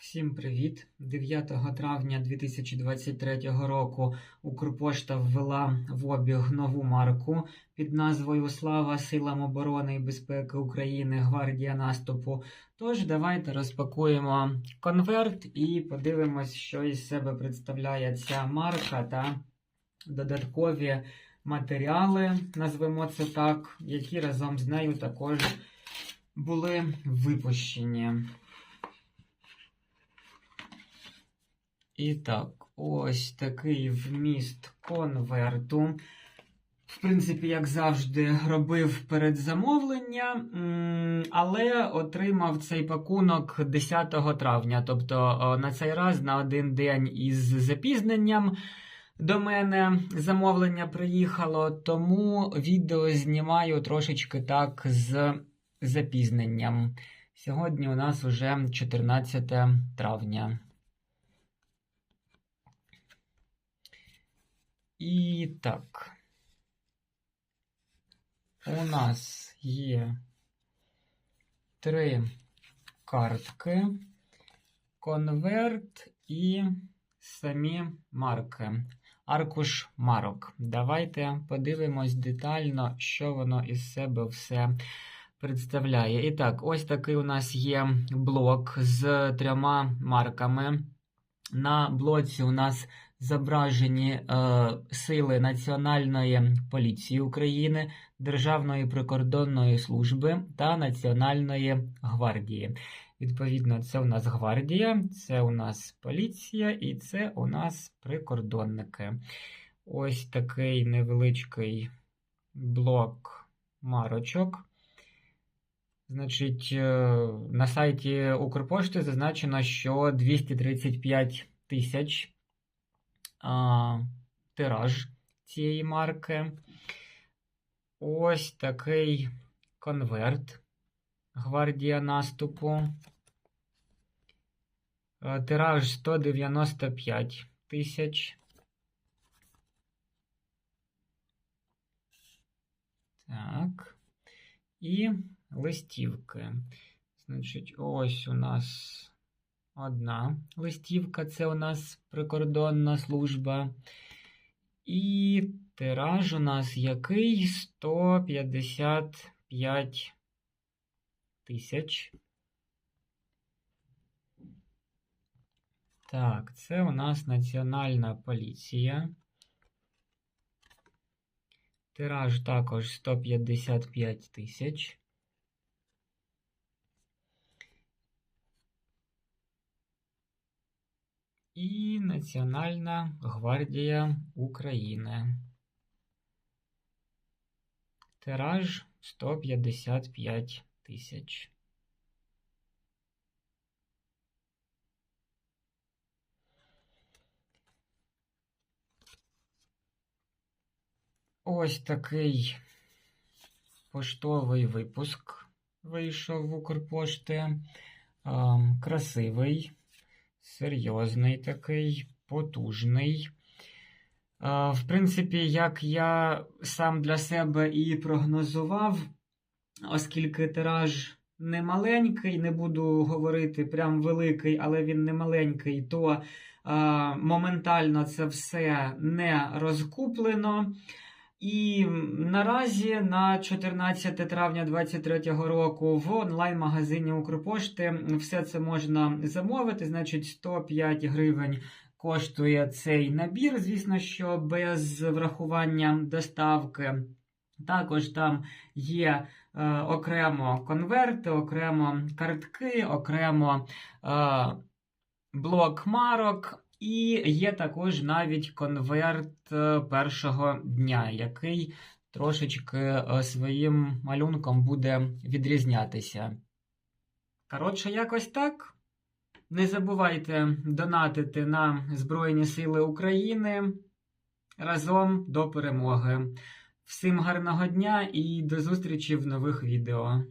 Всім привіт! 9 травня 2023 року Укрпошта ввела в обіг нову марку під назвою Слава силам оборони і безпеки України Гвардія наступу. Тож давайте розпакуємо конверт і подивимось, що із себе представляє ця марка та додаткові матеріали, назвемо це так, які разом з нею також були випущені. І так, ось такий вміст конверту. В принципі, як завжди, робив передзамовлення, м, але отримав цей пакунок 10 травня. Тобто на цей раз на один день із запізненням до мене замовлення приїхало, тому відео знімаю трошечки так з запізненням. Сьогодні у нас уже 14 травня. І так. У нас є три картки, конверт і самі марки. Аркуш марок. Давайте подивимось детально, що воно із себе все представляє. І так, ось такий у нас є блок з трьома марками. На блоці у нас зображені е, сили Національної поліції України, Державної прикордонної служби та Національної гвардії. Відповідно, це у нас гвардія, це у нас поліція і це у нас прикордонники. Ось такий невеличкий блок марочок. Значить, е, на сайті Укрпошти зазначено, що 235 тисяч а, тираж цієї марки. Ось такий конверт Гвардія наступу. Е, Тираж 195 тисяч. Так. І листівки. Значить, ось у нас одна листівка, це у нас прикордонна служба. І тираж у нас який 155 тисяч. Так, це у нас Національна поліція. Тираж також 155 тисяч. І Національна гвардія України. Тираж 155 тисяч. Ось такий поштовий випуск вийшов в Укрпошти. Ем, Красивий, серйозний такий, потужний. Е, В принципі, як я сам для себе і прогнозував, оскільки тираж не маленький, не буду говорити прям великий, але він не маленький, то е, моментально це все не розкуплено. І наразі на 14 травня 2023 року в онлайн-магазині Укрпошти все це можна замовити. Значить, 105 гривень коштує цей набір, звісно, що без врахування доставки. Також там є е, окремо конверти, окремо картки, окремо е, блок марок. І є також навіть конверт е, першого дня, який трошечки е, своїм малюнком буде відрізнятися. Коротше, якось так. Не забувайте донатити на Збройні Сили України разом до перемоги. Всім гарного дня і до зустрічі в нових відео.